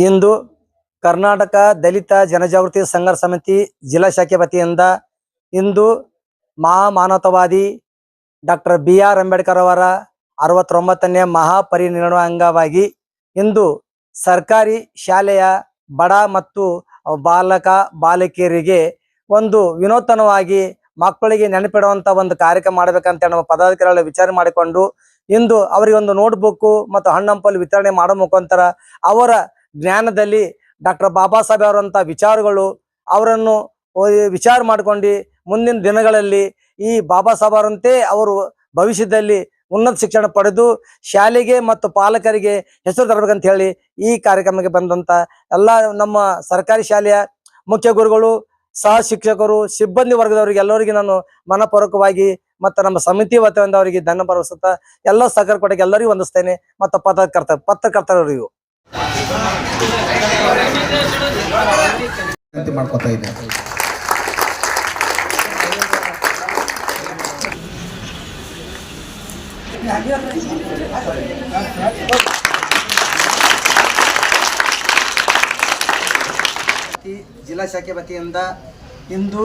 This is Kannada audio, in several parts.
ಇಂದು ಕರ್ನಾಟಕ ದಲಿತ ಜನಜಾಗೃತಿ ಸಂಘರ್ಷ ಸಮಿತಿ ಜಿಲ್ಲಾ ಶಾಖೆ ವತಿಯಿಂದ ಇಂದು ಮಹಾಮಾನವತಾವಾದಿ ಡಾಕ್ಟರ್ ಬಿ ಆರ್ ಅಂಬೇಡ್ಕರ್ ಅವರ ಅರವತ್ತೊಂಬತ್ತನೇ ಮಹಾಪರಿನಿರ್ವಾಣ ಅಂಗವಾಗಿ ಇಂದು ಸರ್ಕಾರಿ ಶಾಲೆಯ ಬಡ ಮತ್ತು ಬಾಲಕ ಬಾಲಕಿಯರಿಗೆ ಒಂದು ವಿನೂತನವಾಗಿ ಮಕ್ಕಳಿಗೆ ನೆನಪಿಡುವಂತ ಒಂದು ಕಾರ್ಯಕ್ರಮ ಮಾಡ್ಬೇಕಂತ ನಮ್ಮ ಪದಾಧಿಕಾರಿಗಳ ವಿಚಾರ ಮಾಡಿಕೊಂಡು ಇಂದು ಅವರಿಗೆ ಒಂದು ನೋಟ್ಬುಕ್ ಮತ್ತು ಹಣ್ಣಂಪಲ್ ವಿತರಣೆ ಮಾಡೋ ಮುಖಾಂತರ ಅವರ ಜ್ಞಾನದಲ್ಲಿ ಡಾಕ್ಟರ್ ಬಾಬಾ ಸಾಹೇಬ್ ಅವರಂಥ ವಿಚಾರಗಳು ಅವರನ್ನು ವಿಚಾರ ಮಾಡ್ಕೊಂಡು ಮುಂದಿನ ದಿನಗಳಲ್ಲಿ ಈ ಬಾಬಾ ಸಾಹೇಬ್ ಅವರು ಭವಿಷ್ಯದಲ್ಲಿ ಉನ್ನತ ಶಿಕ್ಷಣ ಪಡೆದು ಶಾಲೆಗೆ ಮತ್ತು ಪಾಲಕರಿಗೆ ಹೆಸರು ತರಬೇಕಂತ ಹೇಳಿ ಈ ಕಾರ್ಯಕ್ರಮಕ್ಕೆ ಬಂದಂತ ಎಲ್ಲ ನಮ್ಮ ಸರ್ಕಾರಿ ಶಾಲೆಯ ಮುಖ್ಯ ಗುರುಗಳು, ಸಹ ಶಿಕ್ಷಕರು, ಸಿಬ್ಬಂದಿ ವರ್ಗದವರಿಗೆ ಎಲ್ಲರಿಗೆ ನಾನು ಮನಪೂರ್ವಕವಾಗಿ ಮತ್ತು ನಮ್ಮ ಸಮಿತಿ ವತಿಯಿಂದ ಅವರಿಗೆ ಧನ್ಯ ಭರವಸುತ್ತಾ ಎಲ್ಲ ಸಹಕಾರ ಕೊಡೋಕೆ ಎಲ್ಲರಿಗೂ ವಂದಿಸ್ತೇನೆ ಮತ್ತು ಪತ್ರಕರ್ತ ಪತ್ರಕರ್ತರಿಗೂ. ಮಾಡ್ಕೊತಾ ಜಿಲ್ಲಾ ಶಾಖೆ ವತಿಯಿಂದ ಇಂದು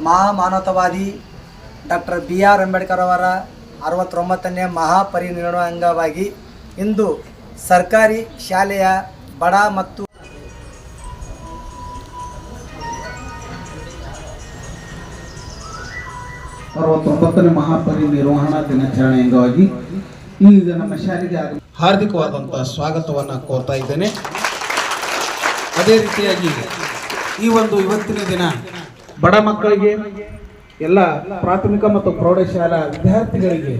ಮಹಾಮಾನವತಾವಾದಿ ಡಾಕ್ಟರ್ ಬಿ ಆರ್ ಅಂಬೇಡ್ಕರ್ ಅವರ ಅರವತ್ತೊಂಬತ್ತನೇ ಮಹಾಪರಿನಿರ್ವಾಣ ಅಂಗವಾಗಿ ಇಂದು ಸರ್ಕಾರಿ ಶಾಲೆಯ ಬಡ ಮತ್ತು ಅರವತ್ತೊಂಬತ್ತನೇ ಮಹಾಪರಿನಿರ್ವಹಣಾ ದಿನಾಚರಣೆ ಅಂಗವಾಗಿ ಈಗ ನಮ್ಮ ಶಾಲೆಗೆ ಹಾರ್ದಿಕವಾದಂತಹ ಸ್ವಾಗತವನ್ನು ಕೋರ್ತಾ ಇದ್ದೇನೆ. ಅದೇ ರೀತಿಯಾಗಿ ಈ ಒಂದು ಇವತ್ತಿನ ದಿನ ಬಡ ಮಕ್ಕಳಿಗೆ, ಎಲ್ಲ ಪ್ರಾಥಮಿಕ ಮತ್ತು ಪ್ರೌಢಶಾಲಾ ವಿದ್ಯಾರ್ಥಿಗಳಿಗೆ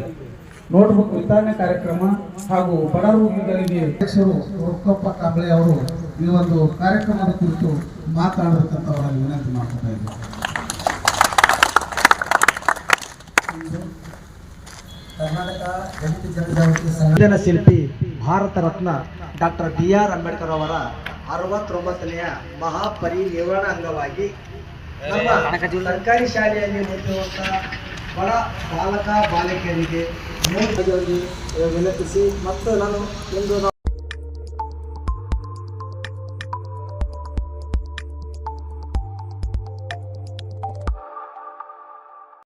ನೋಟ್ಬುಕ್ ವಿತರಣೆ ಕಾರ್ಯಕ್ರಮ ಹಾಗೂ ಬಡ ರೋಗಿಗಳಿಗೆ ಅಧ್ಯಕ್ಷರು ರುಕ್ಕಪ್ಪ ಕಾಂಬಳೆ ಅವರು ಈ ಒಂದು ಕಾರ್ಯಕ್ರಮದ ಕುರಿತು ಮಾತನಾಡಬೇಕಂತ ಅವರಲ್ಲಿ ವಿನಂತಿ ಮಾಡ್ತಾ ಇದ್ದಾರೆ ಕರ್ನಾಟಕ ಶಿಲ್ಪಿ Bharat Ratna doctor B R Ambedkar ಅವರ ಅರವತ್ತೊಂಬತ್ತನೆಯ ಮಹಾಪರಿನಿರ್ವಾಣ ಅಂಗವಾಗಿ ನಮ್ಮ ಸರ್ಕಾರಿ ಶಾಲೆಯಲ್ಲಿ ಓದುವಂತ ಬಡ ಬಾಲಕ ಬಾಲಕಿಯರಿಗೆ ನೋಟ್ ವಿನಂತಿಸಿ ಮತ್ತು ನಾನು ಇಂದು